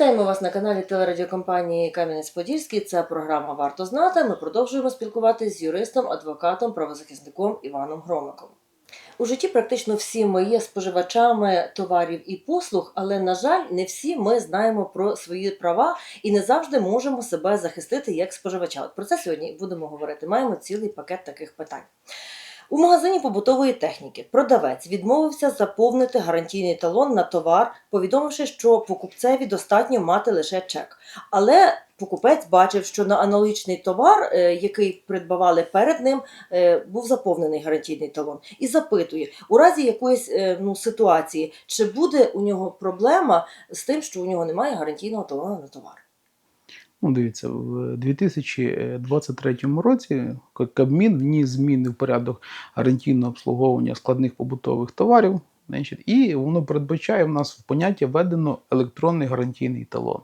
Вітаємо вас на каналі телерадіокомпанії Кам'янець-Подільський. Це програма Варто знати. Ми продовжуємо спілкуватися з юристом, адвокатом, правозахисником Іваном Громиком. У житті практично всі ми є споживачами товарів і послуг, але на жаль, не всі ми знаємо про свої права і не завжди можемо себе захистити як споживача. От про це сьогодні будемо говорити. Маємо цілий пакет таких питань. У магазині побутової техніки продавець відмовився заповнити гарантійний талон на товар, повідомивши, що покупцеві достатньо мати лише чек. Але покупець бачив, що на аналогічний товар, е, який придбавали перед ним, е, був заповнений гарантійний талон, і запитує у разі якоїсь е, ну, ситуації, чи буде у нього проблема з тим, що у нього немає гарантійного талону на товар. Ну, дивіться, в 2023 році Кабмін вніс зміни в порядок гарантійного обслуговування складних побутових товарів. Значить, і воно передбачає в нас в поняття введено електронний гарантійний талон.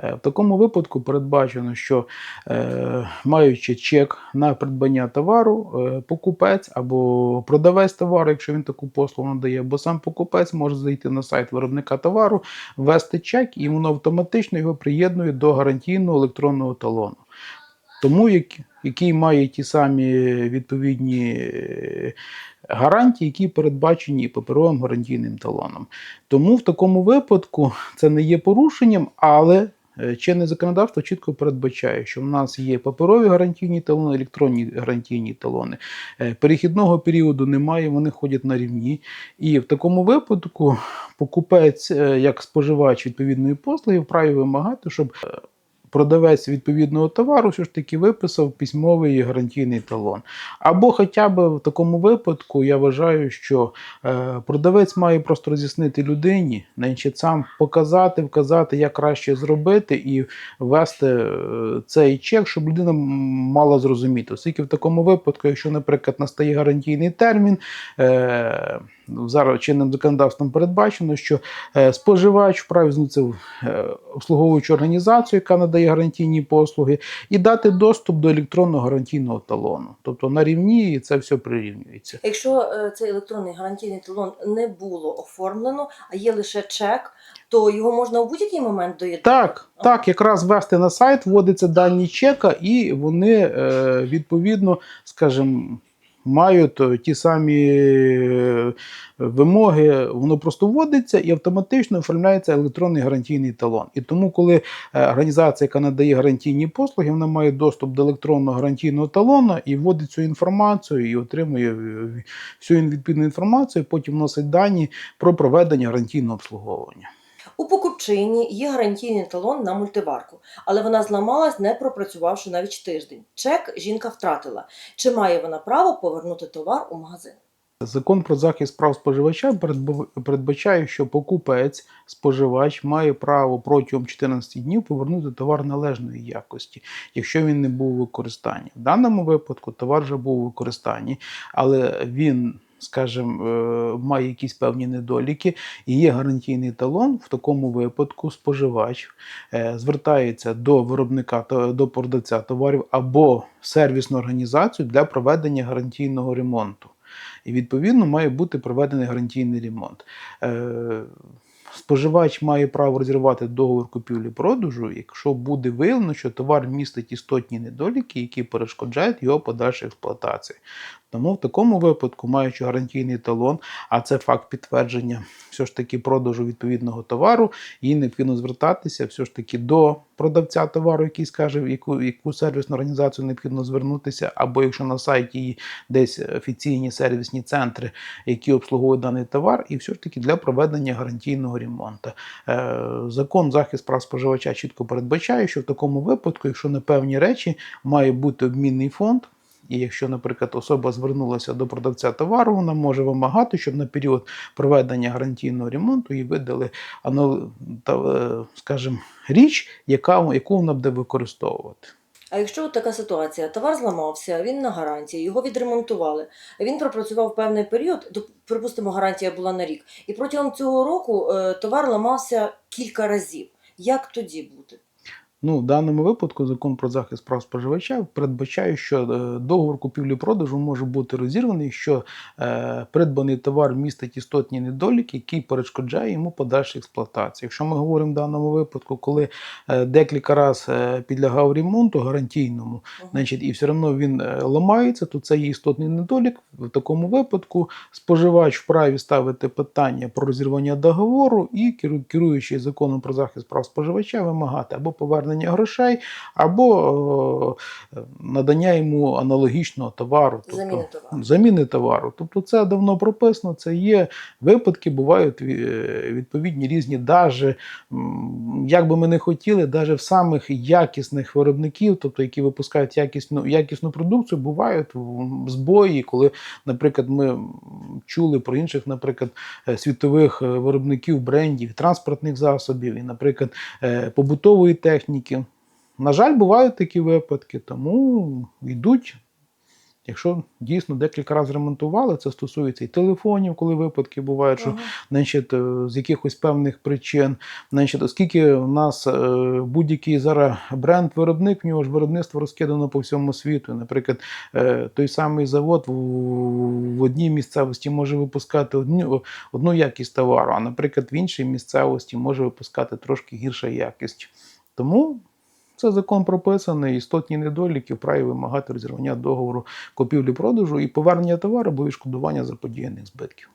Е, В такому випадку передбачено, що е, маючи чек на придбання товару, е, покупець або продавець товару, якщо він таку послугу надає, або сам покупець може зайти на сайт виробника товару, ввести чек, і воно автоматично його приєднує до гарантійного електронного талону. Тому як- який має ті самі відповідні гарантії, які передбачені паперовим гарантійним талоном. Тому в такому випадку це не є порушенням, але е, чинне законодавство чітко передбачає, що в нас є паперові гарантійні талони, електронні гарантійні талони. Е, Перехідного періоду немає, вони ходять на рівні. І в такому випадку покупець, е, як споживач відповідної послуги, вправі вимагати, щоб продавець відповідного товару все ж таки виписав письмовий гарантійний талон. Або хоча б в такому випадку я вважаю, що е, продавець має просто роз'яснити людині, значить, сам показати, вказати, як краще зробити, і ввести е, цей чек, щоб людина мала зрозуміти. Оскільки в такому випадку, якщо, наприклад, настає гарантійний термін, е, зараз чинним законодавством передбачено, що е, споживач вправі в е, обслуговуючу організацію, яка надає гарантійні послуги, і дати доступ до електронного гарантійного талону. Тобто на рівні це все прирівнюється. Якщо е, цей електронний гарантійний талон не було оформлено, а є лише чек, то його можна у будь-який момент доєднати? Так, так, якраз ввести на сайт, вводиться дані чека, і вони відповідно, скажімо, мають е, ті самі е, вимоги, воно просто вводиться і автоматично оформляється електронний гарантійний талон. І тому, коли е, організація, яка надає гарантійні послуги, вона має доступ до електронного гарантійного талону і вводить цю інформацію і отримує всю відповідну інформацію, потім вносить дані про проведення гарантійного обслуговування. У покупчині є гарантійний талон на мультиварку, але вона зламалась, не пропрацювавши навіть тиждень. Чек жінка втратила. Чи має вона право повернути товар у магазин? Закон про захист прав споживача передбачає, що покупець, споживач має право протягом 14 днів повернути товар належної якості, якщо він не був у використанні. В даному випадку товар вже був у використанні, але він. Скажімо, е, має якісь певні недоліки, і є гарантійний талон. В такому випадку споживач е, звертається до виробника до продавця товарів або сервісну організацію для проведення гарантійного ремонту. І відповідно має бути проведений гарантійний ремонт. Е, Споживач має право розірвати договір купівлі-продажу, якщо буде виявлено, що товар містить істотні недоліки, які перешкоджають його подальшій експлуатації. Тому в такому випадку, маючи гарантійний талон, а це факт підтвердження все ж таки продажу відповідного товару, їй необхідно звертатися все ж таки до продавця товару, який скаже, в яку, яку сервісну організацію необхідно звернутися, або якщо на сайті десь офіційні сервісні центри, які обслуговують даний товар, і все ж таки для проведення гарантійного ремонту. Е, Закон захист прав споживача чітко передбачає, що в такому випадку, якщо на певні речі має бути обмінний фонд. І якщо, наприклад, особа звернулася до продавця товару, вона може вимагати, щоб на період проведення гарантійного ремонту їй видали е, скажімо, річ, яка, яку вона буде використовувати. А якщо от така ситуація, товар зламався, він на гарантії, його відремонтували, він пропрацював певний період, припустимо, гарантія була на рік, і протягом цього року е, товар ламався кілька разів. Як тоді бути? Ну, в даному випадку закон про захист прав споживача передбачає, що е, договор купівлі-продажу може бути розірваний, якщо е, придбаний товар містить істотні недоліки, який перешкоджає йому подальшій експлуатації. Якщо ми говоримо в даному випадку, коли е, декілька разів підлягав ремонту гарантійному, значить, і все одно він ламається, то це є істотний недолік. В такому випадку споживач вправі ставити питання про розірвання договору і керу- керуючий законом про захист прав споживача вимагати або повернення грошей, або е, надання йому аналогічного товару. тобто Заміни товару. Заміни товару. Тобто це давно прописано, це є випадки, бувають відповідні різні даже, як би ми не хотіли, навіть в самих якісних виробників, тобто які випускають якісну, якісну продукцію, бувають збої, коли, наприклад, ми чули про інших, наприклад, е, світових е, виробників брендів, транспортних засобів і, наприклад, е, побутової техніки. На жаль, бувають такі випадки, тому йдуть Якщо дійсно декілька разів ремонтували, це стосується і телефонів, коли випадки бувають, що значить, е, з якихось певних причин. Значить, оскільки у нас е, будь-який зараз бренд-виробник, в нього ж виробництво розкидано по всьому світу. Наприклад, е, той самий завод в, в одній місцевості може випускати одну, одну якість товару, а наприклад, в іншій місцевості може випускати трошки гірша якість. Тому це закон прописаний, істотні недоліки вправі вимагати розірвання договору купівлі-продажу і повернення товару або відшкодування заподіяних збитків.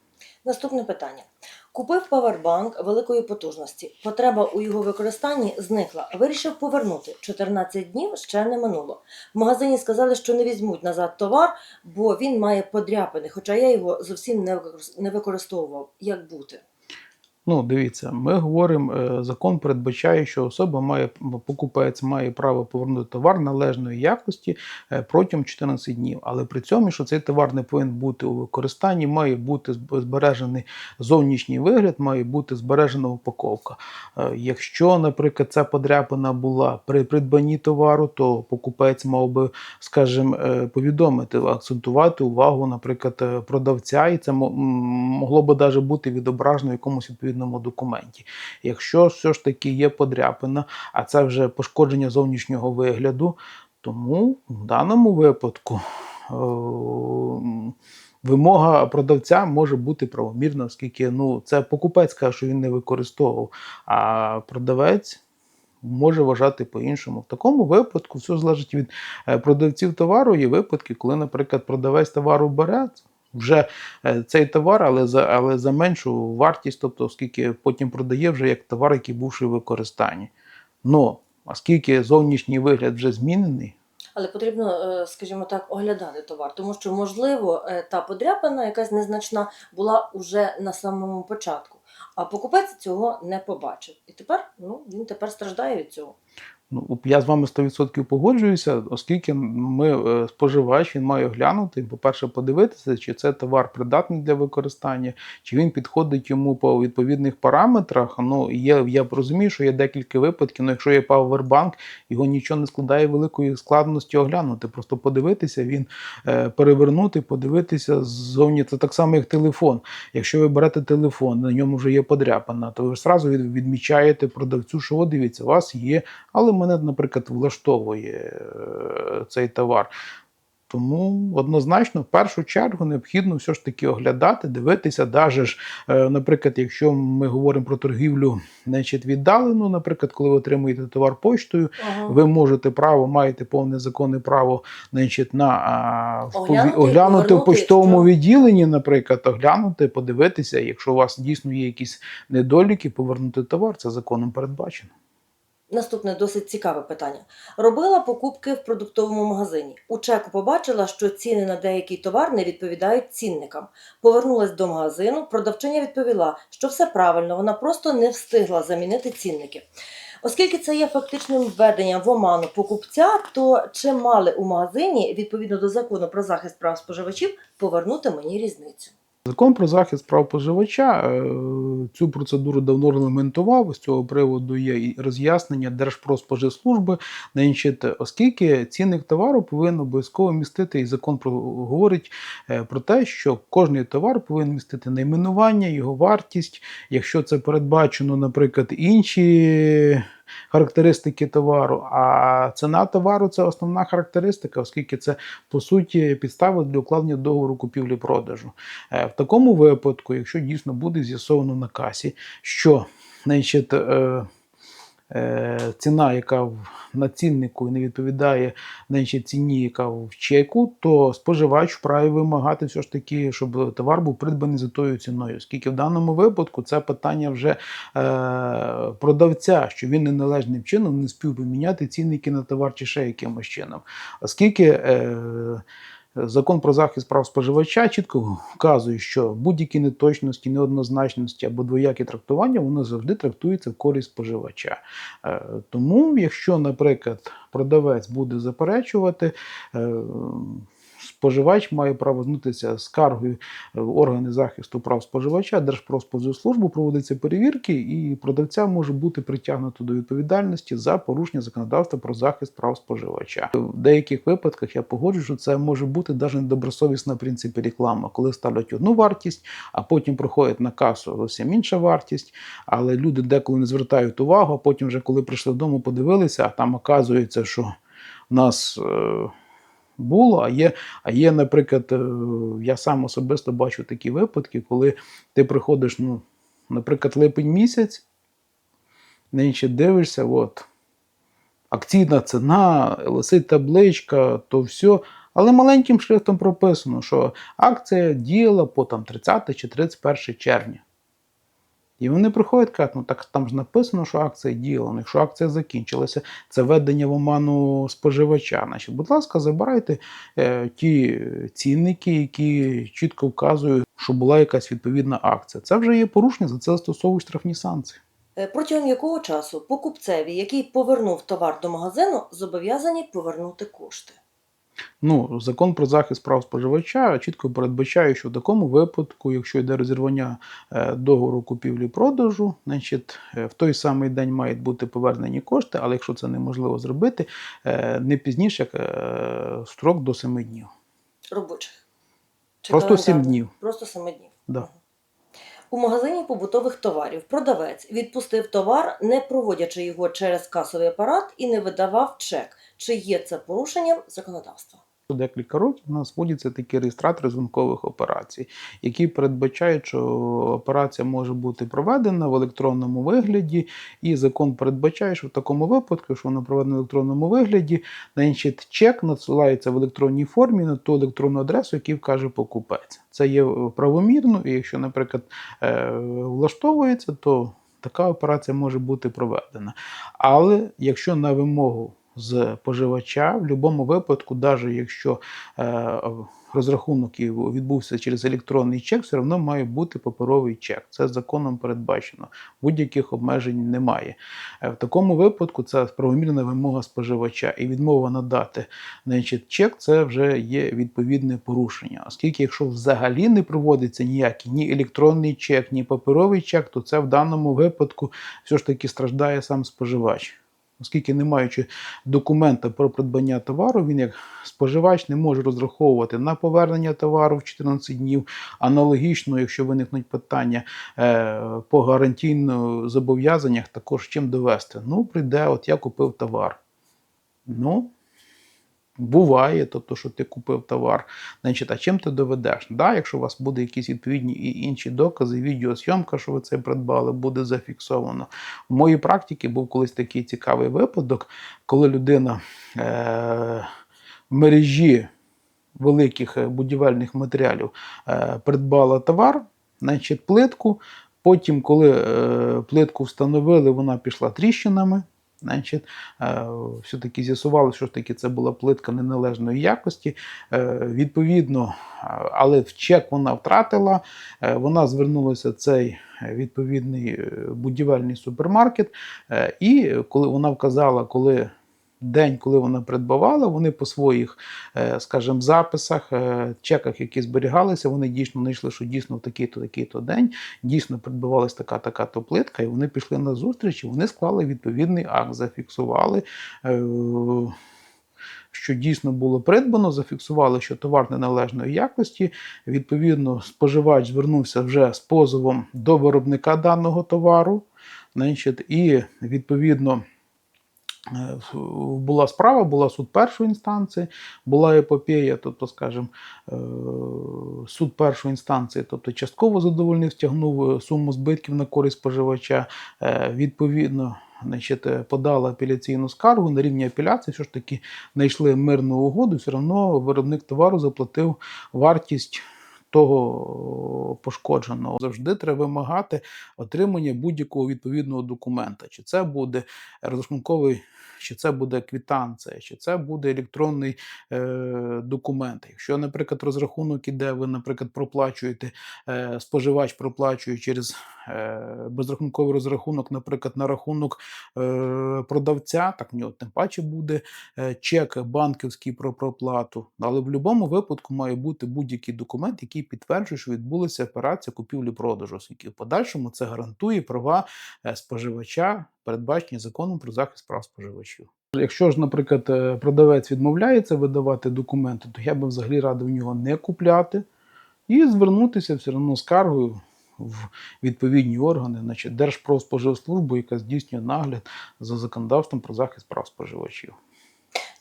Наступне питання. Купив павербанк великої потужності. Потреба у його використанні зникла. Вирішив повернути. 14 днів ще не минуло. В магазині сказали, що не візьмуть назад товар, бо він має подряпини, хоча я його зовсім не використ- не використовував. Як бути? Ну, дивіться, ми говоримо, е, закон передбачає, що особа має покупець має право повернути товар належної якості е, протягом 14 днів. Але при цьому, що цей товар не повинен бути у використанні, має бути збережений зовнішній вигляд, має бути збережена упаковка. Е, Якщо, наприклад, ця подряпина була при придбанні товару, то покупець мав би, скажімо, повідомити, акцентувати увагу, наприклад, продавця, і це могло би навіть бути відображено якомусь відповідному документі. Якщо все ж таки є подряпина, а це вже пошкодження зовнішнього вигляду, тому в даному випадку. е, Вимога продавця може бути правомірна, оскільки ну, це покупець каже, що він не використовував, а продавець може вважати по-іншому. В такому випадку все залежить від е, продавців товару. Є випадки, коли, наприклад, продавець товару бере вже е, цей товар, але за, але за меншу вартість, тобто оскільки потім продає вже як товар, який бувши в використанні. Ну, оскільки зовнішній вигляд вже змінений, Але потрібно, е, скажімо так, оглядати товар, тому що, можливо, е, та подряпина, якась незначна, була уже на самому початку. А покупець цього не побачив. І тепер ну, він тепер страждає від цього. Ну, я з вами 100% погоджуюся, оскільки ми е, споживач, він має оглянути, по-перше, подивитися, чи це товар придатний для використання, чи він підходить йому по відповідних параметрах. Ну, є, я розумію, що є декілька випадків, ну, якщо є павербанк, його нічого не складає великої складності оглянути. Просто подивитися, він е, перевернути, подивитися ззовні. Це так само, як телефон. Якщо ви берете телефон, на ньому вже є подряпана, то ви ж зразу відмічаєте продавцю, що дивіться, у вас є, але мене, наприклад, влаштовує е, цей товар. Тому однозначно, в першу чергу, необхідно все ж таки оглядати, дивитися. Даже ж, е, наприклад, якщо ми говоримо про торгівлю значить, віддалену, наприклад, коли ви отримуєте товар поштою, Ага. ви можете право, маєте повне законне право значить, на Оглянути, оглянути в якщо- відділенні, наприклад, оглянути, подивитися. Якщо у вас дійсно є якісь недоліки, повернути товар. Це законом передбачено. Наступне досить цікаве питання. Робила покупки в продуктовому магазині. У чеку побачила, що ціни на деякий товар не відповідають цінникам. Повернулась до магазину. Продавчиня відповіла, що все правильно, вона просто не встигла замінити цінники. Оскільки це є фактичним введенням в оману покупця, то чи мали у магазині відповідно до закону про захист прав споживачів повернути мені різницю? Закон про захист прав споживача е, цю процедуру давно регламентував. З цього приводу є і роз'яснення Держпродспоживслужби. Значить, оскільки цінник товару повинен обов'язково містити, і закон про говорить е, про те, що кожний товар повинен містити найменування, його вартість. Якщо це передбачено, наприклад, інші характеристики товару. А ціна товару це основна характеристика, оскільки це по суті підстава для укладення договору купівлі-продажу. Е, В такому випадку, якщо дійсно буде з'ясовано на касі, що значить, е, ціна, яка на ціннику не відповідає значить, ціні, яка в чеку, то споживач вправі вимагати все ж таки, щоб товар був придбаний за тою ціною. Оскільки в даному випадку це питання вже е, продавця, що він неналежним чином не спів поміняти цінники на товар чи ще якимось чином. Оскільки е, Закон про захист прав споживача чітко вказує, що будь-які неточності, неоднозначності або двоякі трактування воно завжди трактується в користь споживача. Е, Тому, якщо, наприклад, продавець буде заперечувати, е, споживач має право звернутися скаргою в органи захисту прав споживача, Держпродспоживслужбу проводяться перевірки, і продавця може бути притягнуто до відповідальності за порушення законодавства про захист прав споживача. В деяких випадках я погоджу, що це може бути навіть недобросовісна в принципі реклама, коли ставлять одну вартість, а потім проходять на касу зовсім інша вартість. Але люди деколи не звертають увагу, а потім, вже коли прийшли додому, подивилися, а там оказується, що в нас. Е- було, а є, а є, наприклад, е, я сам особисто бачу такі випадки, коли ти приходиш, ну, наприклад, липень місяць, нинче дивишся, от, акційна ціна, лисить табличка, то все. Але маленьким шрифтом прописано, що акція діяла по там, 30 чи 31 червня. І вони приходять кажуть, ну так там ж написано, що акція діяла. Ну, якщо акція закінчилася, це введення в оману споживача. Значить, будь ласка, забирайте е, ті цінники, які чітко вказують, що була якась відповідна акція. Це вже є порушення, за це застосовують штрафні санкції. Е, Протягом якого часу покупцеві, який повернув товар до магазину, зобов'язані повернути кошти? Ну, закон про захист прав споживача чітко передбачає, що в такому випадку, якщо йде розірвання е, договору купівлі-продажу, значить е, в той самий день мають бути повернені кошти, але якщо це неможливо зробити, е, не пізніше як строк до 7 днів. Робочих. Чи Просто 7 днів. Просто 7 днів. Да. У магазині побутових товарів продавець відпустив товар, не проводячи його через касовий апарат і не видавав чек. Чи є це порушенням законодавства? Декілька років у нас вводяться такі реєстратори дзвінкових операцій, які передбачають, що операція може бути проведена в електронному вигляді, і закон передбачає, що в такому випадку, якщо вона проведена в електронному вигляді, значить чек надсилається в електронній формі на ту електронну адресу, яку вкаже покупець. Це є правомірно, і якщо, наприклад, е, влаштовується, то така операція може бути проведена. Але якщо на вимогу з споживача в будь-якому випадку, навіть якщо е, розрахунок відбувся через електронний чек, все одно має бути паперовий чек. Це законом передбачено. Будь-яких обмежень немає. Е, В такому випадку це правомірна вимога споживача, і відмова надати значить, чек це вже є відповідне порушення. Оскільки, якщо взагалі не проводиться ніякий ні електронний чек, ні паперовий чек, то це в даному випадку все ж таки страждає сам споживач. Оскільки не маючи документа про придбання товару, він як споживач не може розраховувати на повернення товару в 14 днів. Аналогічно, якщо виникнуть питання е, по гарантійних зобов'язаннях, також чим довести. Ну, прийде, от я купив товар. Ну, буває, тобто, що ти купив товар. Значить, а чим ти доведеш? Да, якщо у вас буде якісь відповідні і інші докази, відеосйомка, що ви це придбали, буде зафіксовано. В моїй практиці був колись такий цікавий випадок, коли людина е- в мережі великих е, будівельних матеріалів е- придбала товар, значить, плитку. Потім, коли е- плитку встановили, вона пішла тріщинами. Значить, е, все-таки з'ясували, що ж таки це була плитка неналежної якості. Е, Відповідно, е, але в чек вона втратила. Вона звернулася в цей відповідний будівельний супермаркет. І коли вона вказала, коли день, коли вона придбавала, вони по своїх, е, скажімо, записах, е, чеках, які зберігалися, вони дійсно знайшли, що дійсно в такий-то, такий-то день дійсно придбавалась така, така то плитка, і вони пішли на зустріч, і вони склали відповідний акт, зафіксували. е, Що дійсно було придбано, зафіксували, що товар неналежної якості. Відповідно, споживач звернувся вже з позовом до виробника даного товару. І відповідно Була справа, була суд першої інстанції, була епопея, тобто, скажімо, е, суд першої інстанції, тобто частково задовольнив, стягнув е, суму збитків на користь споживача. Е, Відповідно, значить, подала апеляційну скаргу на рівні апеляції, все ж таки знайшли мирну угоду, все одно виробник товару заплатив вартість. Того пошкодженого завжди треба вимагати отримання будь-якого відповідного документа. Чи це буде розрахунковий, чи це буде квитанція, чи це буде електронний е, документ. Якщо, наприклад, розрахунок іде, ви, наприклад, проплачуєте, е, споживач проплачує через е, безрахунковий розрахунок, наприклад, на рахунок е, продавця, так в нього тим паче буде е, чек банківський про проплату. Але в будь-якому випадку має бути будь-який документ, який підтверджує, що відбулася операція купівлі-продажу, оскільки в подальшому це гарантує права е, споживача, передбачені законом про захист прав споживачів. Якщо ж, наприклад, е, продавець відмовляється видавати документи, то я би взагалі радив нього не купляти і звернутися все одно скаргою в відповідні органи, значить Держпродспоживслужбу, яка здійснює нагляд за законодавством про захист прав споживачів.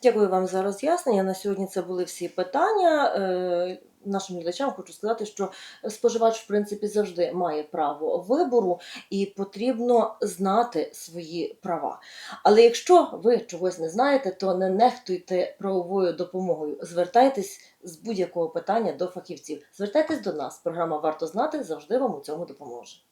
Дякую вам за роз'яснення. На сьогодні це були всі питання. Е, Нашим глядачам хочу сказати, що споживач, в принципі, завжди має право вибору і потрібно знати свої права. Але якщо ви чогось не знаєте, то не нехтуйте правовою допомогою. Звертайтесь з будь-якого питання до фахівців. Звертайтесь до нас. Програма варто знати завжди вам у цьому допоможе.